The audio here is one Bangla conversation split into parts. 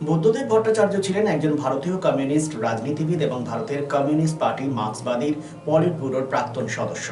বুদ্ধদেব ভট্টাচার্য ছিলেন একজন ভারতীয় কমিউনিস্ট রাজনীতিবিদ এবং ভারতের কমিউনিস্ট পার্টি মার্ক্সবাদীর পলিট ব্যুরোর প্রাক্তন সদস্য।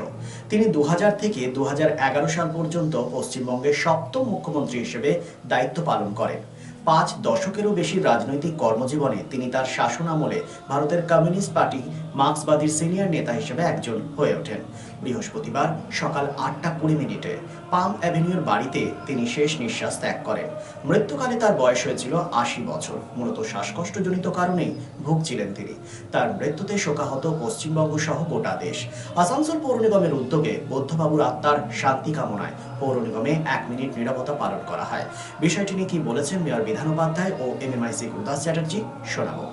তিনি দু থেকে দু হাজার এগারো সাল পর্যন্ত পশ্চিমবঙ্গের সপ্তম মুখ্যমন্ত্রী হিসেবে দায়িত্ব পালন করেন। পাঁচ দশকেরও বেশি রাজনৈতিক কর্মজীবনে তিনি তার শাসন আমলে ভারতের কমিউনিস্ট পার্টি মার্ক্সবাদীর সিনিয়র নেতা হিসেবে একজন হয়ে ওঠেন। বৃহস্পতিবার সকাল আটটা কুড়ি মিনিটে পাম অ্যাভিনিউর বাড়িতে তিনি শেষ নিঃশ্বাস ত্যাগ করেন। মৃত্যুকালে তার বয়স হয়েছিল আশি বছর। মূলত শ্বাসকষ্টজনিত কারণেই ভুগছিলেন তিনি। তার মৃত্যুতে শোকাহত পশ্চিমবঙ্গ সহ গোটা দেশ। আসানসোল পৌর নিগমের উদ্যোগে বৌদ্ধবাবুর আত্মার শান্তি কামনায় পৌর নিগমে এক মিনিট নিরবতা পালন করা হয়। বিষয়টি নিয়ে কি বলেছেন মেয়র বিধান উপাধ্যায় ও এমএমআইসি গুরুদাস চ্যাটার্জি, শোনাবো।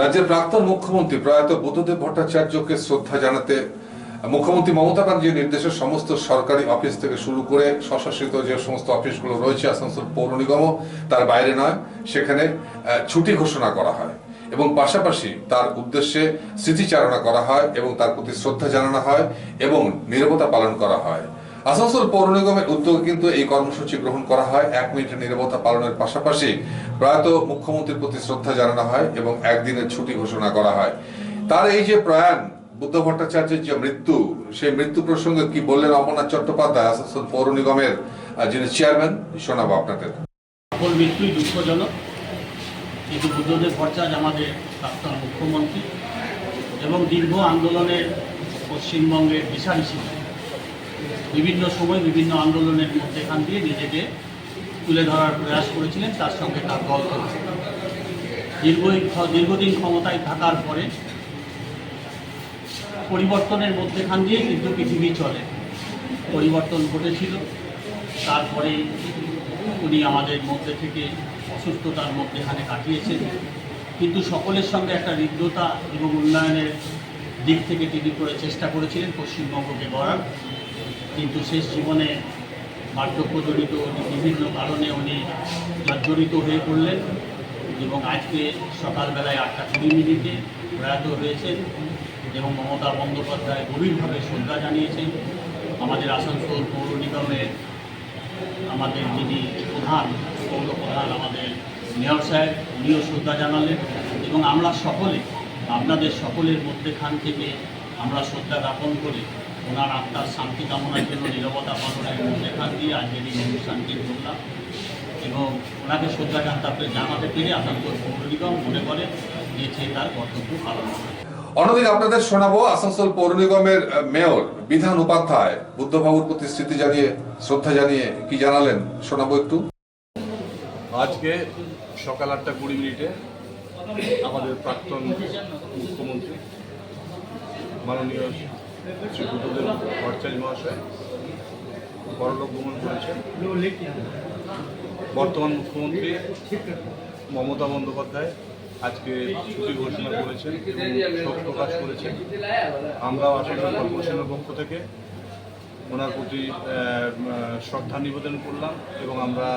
রাজ্যের প্রাক্তন মুখ্যমন্ত্রী প্রয়াত বুদ্ধদেব ভট্টাচার্যকে শ্রদ্ধা জানাতে মুখ্যমন্ত্রী মমতা ব্যানার্জির নির্দেশে সমস্ত সরকারি অফিস থেকে শুরু করে স্বশাসিত যে সমস্ত অফিসগুলো রয়েছে, আসানসোল পৌর নিগমও তার বাইরে নয়, সেখানে ছুটি ঘোষণা করা হয় এবং পাশাপাশি তার উদ্দেশ্যে স্মৃতিচারণা করা হয় এবং তার প্রতি শ্রদ্ধা জানানো হয় এবং নীরবতা পালন করা হয়। আসানসোল পৌর নিগমের উদ্যোগে কিন্তু এই কর্মসূচি গ্রহণ করা হয়। এক মিনিটের নীরবতা পালনের পাশাপাশি প্রয়াত মুখ্যমন্ত্রীর প্রতি শ্রদ্ধা জানানো হয় এবং একদিনের ছুটি ঘোষণা করা হয়। তার এই যে প্রয়াণ বুদ্ধ ভট্টাচার্যের যে মৃত্যু, সেই মৃত্যু প্রসঙ্গে কি বললেন অমরনাথ চট্টোপাধ্যায়, আসানসোল পৌর নিগমের যিনি চেয়ারম্যান শোনাবো আপনাদের। সকল মৃত্যুই দুঃখজনক। কিন্তু বুদ্ধদেব ভট্টাচার্য আমাদের প্রাক্তন মুখ্যমন্ত্রী এবং দীর্ঘ আন্দোলনের পশ্চিমবঙ্গের দিশারি ছিলেন বিভিন্ন সময় বিভিন্ন আন্দোলনের মধ্যেখান দিয়ে নিজেকে তুলে ধরার প্রয়াস করেছিলেন, তার সঙ্গে তার দল দীর্ঘ দীর্ঘদিন ক্ষমতায় থাকার পরে পরিবর্তনের মধ্যেখান দিয়ে কিন্তু পৃথিবী চলে। পরিবর্তন ঘটেছিল। তারপরে উনি আমাদের মধ্যে থেকে অসুস্থতার মধ্যেখানে কাটিয়েছেন। কিন্তু সকলের সঙ্গে একটা হৃদ্যতা এবং উন্নয়নের দিক থেকে তিনি করে চেষ্টা করেছিলেন পশ্চিমবঙ্গকে গড়ার। কিন্তু শেষ জীবনে বার্ধক্যজনিত বিভিন্ন কারণে উনি জর্জরিত হয়ে পড়লেন এবং আজকে সকালবেলায় আটটা কুড়ি মিনিটে প্রয়াত হয়েছেন। এবং মমতা বন্দ্যোপাধ্যায় গভীরভাবে শ্রদ্ধা জানিয়েছেন। আমাদের আসানসোল পৌর নিগমের আমাদের যিনি প্রধান পৌর প্রধান আমাদের মেয়র সাহেব, উনিও শ্রদ্ধা জানালেন এবং আমরা সকলে, আপনাদের সকলের মধ্যেখান থেকে আমরা শ্রদ্ধা জ্ঞাপন করে ওনার আত্মার শান্তি কামনার জন্য নিরবতা পালনের মধ্যেখান দিয়ে আজকের এই অনুষ্ঠানটি করলাম এবং ওনাকে শ্রদ্ধা জানতে জানাতে পেরে আসানসোল পৌর নিগম মনে করে যে সে তার কর্তব্য পালন করে অন্যদিকে আপনাদের শোনাবো আসানসোল পৌর নিগমের মেয়র, বিধান উপাধ্যায়, বুদ্ধবাবুর প্রতি স্মৃতি জানিয়ে, শ্রদ্ধা জানিয়ে কি জানালেন? শোনাবো একটু। আজকে সকাল আটটা কুড়ি মিনিটে আমাদের প্রাক্তন মুখ্যমন্ত্রী, মাননীয় শ্রী বুদ্ধদেব ভট্টাচার্য মহাশয় পরলোক গমন করেছেন। বর্তমান মুখ্যমন্ত্রী মমতা বন্দ্যোপাধ্যায় আজকে ছুটি ঘোষণা করেছেন শোক প্রকাশ করেছেন। আমরাও আসানসোল কর্পোরেশনের পক্ষ থেকে ওনার প্রতি শ্রদ্ধা নিবেদন করলাম এবং আমরা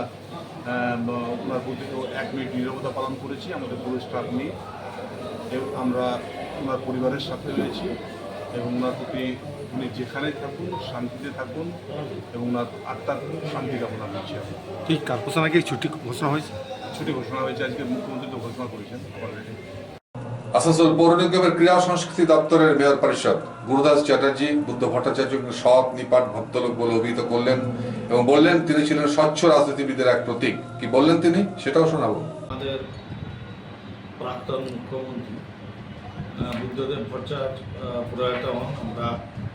ওনার প্রতি এক মিনিট নিরবতা পালন করেছি, আমাদের পুরো স্টাফ নিয়ে। এবং আমরা ওনার পরিবারের সাথে রয়েছি এবং ওনার প্রতি উনি যেখানে থাকুন, শান্তিতে থাকুন এবং ওনার আত্মার শান্তি কামনা করছি আমি। ঠিক কার্পোস নাকি ছুটি ঘোষণা হয়েছে? ছুটি ঘোষণা হয়েছে আজকে মুখ্যমন্ত্রী তো ঘোষণা করেছেন অলরেডি আসানসোল পৌর নিগমের ক্রীড়া সংস্কৃতি দপ্তরের মেয়র পরিষদ গুরুদাস চ্যাটার্জি বুদ্ধ ভট্টাচার্যকে সৎ নিপাট ভদ্রলোক বলে অভিহিত করলেন এবং বললেন তিনি ছিলেন স্বচ্ছ রাজনীতিবিদের এক প্রতীক। কি বললেন তিনি? সেটাও শোনাবো। আমাদের প্রাক্তন মুখ্যমন্ত্রী বুদ্ধদেব ভট্টাচার্য প্রয়াত হন। আমরা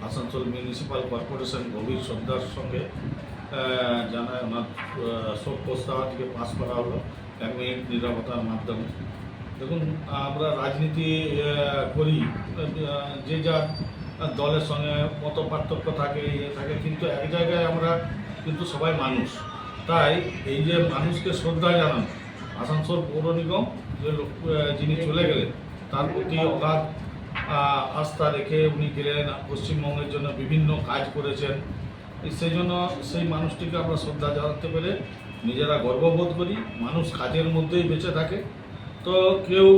আসানসোল মিউনিসিপ্যাল কর্পোরেশন গভীর শ্রদ্ধার সঙ্গে আহ, জানায় ওনার শোক প্রস্তাব আজকে পাস করা হলো। এক নিরাপত্তার মাধ্যমে। দেখুন, আমরা রাজনীতি করি যে যার দলের সঙ্গে মত পার্থক্য থাকে ইয়ে থাকে, কিন্তু এক জায়গায় আমরা কিন্তু সবাই মানুষ। তাই এই যে মানুষকে শ্রদ্ধা জানান, আসানসোল পৌর নিগম, যে লোক যিনি চলে গেলেন, তার প্রতি অগাধ আস্থা রেখে উনি গেলেন, পশ্চিমবঙ্গের জন্য বিভিন্ন কাজ করেছেন। সেই জন্য সেই মানুষটিকে আমরা শ্রদ্ধা জানাতে পেরে নিজেরা গর্ববোধ করি, মানুষ কাজের মধ্যেই বেঁচে থাকে। তো কেউ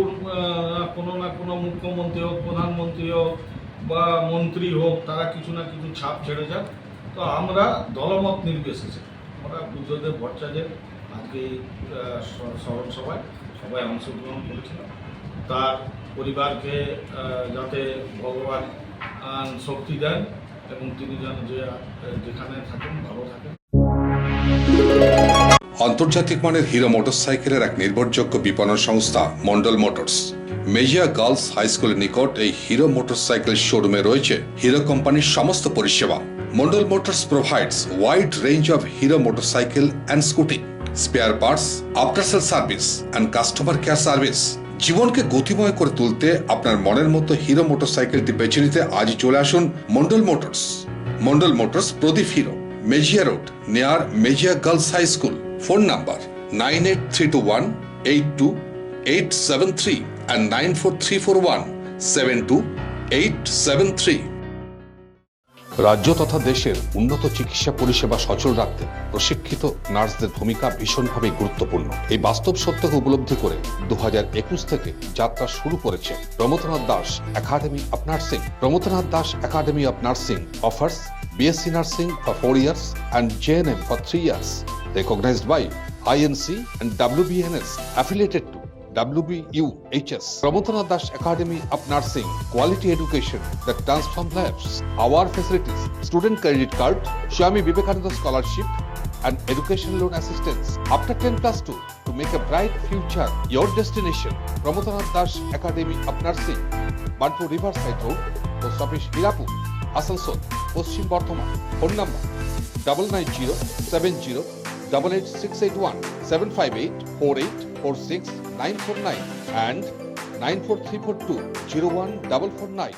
কোনো না কোনো মুখ্যমন্ত্রী হোক, প্রধানমন্ত্রী হোক, বা মন্ত্রী হোক, তারা কিছু না কিছু ছাপ ছেড়ে যান তো আমরা দলমত নির্বিশেষে। আমরা বুদ্ধদেব ভট্টাচার্যের আজকে স্মরণ সভায় সবাই অংশগ্রহণ করেছিলাম। তার পরিবারকে যাতে ভগবান শক্তি দেন এবং তিনি যেন যে, যেখানে থাকেন, ভালো থাকেন। আন্তর্জাতিক মানের হিরো মোটরসাইকেলের এক নির্ভরযোগ্য বিপণন সংস্থা, Mondal motors. Mejia girls high স্কুলের নিকট এই হিরো মোটরসাইকেল শোরুমে রয়েছে হিরো কোম্পানির সমস্ত পরিষেবা। Mondal motors provides wide range of Hero motorcycle and scooty spare parts after sale service and customer care service জীবনকে গতিময় করে তুলতে আপনার মনের মতো হিরো মোটরসাইকেলটি বেছে নিতে আজ চলে আসুন Mondal motors. Mondal motors Pradip Hero, Mejia road near Mejia girls high school phone number nine eight three two one eight two eight seven three and nine four three four one seven two eight seven three. রাজ্য তথা দেশের উন্নত চিকিৎসা পরিষেবা সচল রাখতে প্রশিক্ষিত নার্সদের ভূমিকা ভীষণভাবে গুরুত্বপূর্ণ। এই বাস্তব সত্যকে উপলব্ধি করে দু একুশ থেকে যাত্রা শুরু করেছে Pramathanath Das academy of nursing. Pramathanath Das academy of nursing offers BSc Nursing for 4 years and JNM for 3 years. Recognized by INC and WBNS affiliated to WBUHS. Pramotana Dash Academy of Nursing. Quality education that transforms lives. Our facilities. Student credit card, Swami Vivekananda scholarship and education loan assistance. After 10 plus 2 to make a bright future. Your destination. Pramotana Dash Academy of Nursing. Banpur riverside road post office Hirapur Asansol Paschim Bardhaman phone number double nine zero seven zero double eight six eight one seven five eight four eight four six nine four nine and nine four three four two zero one double four nine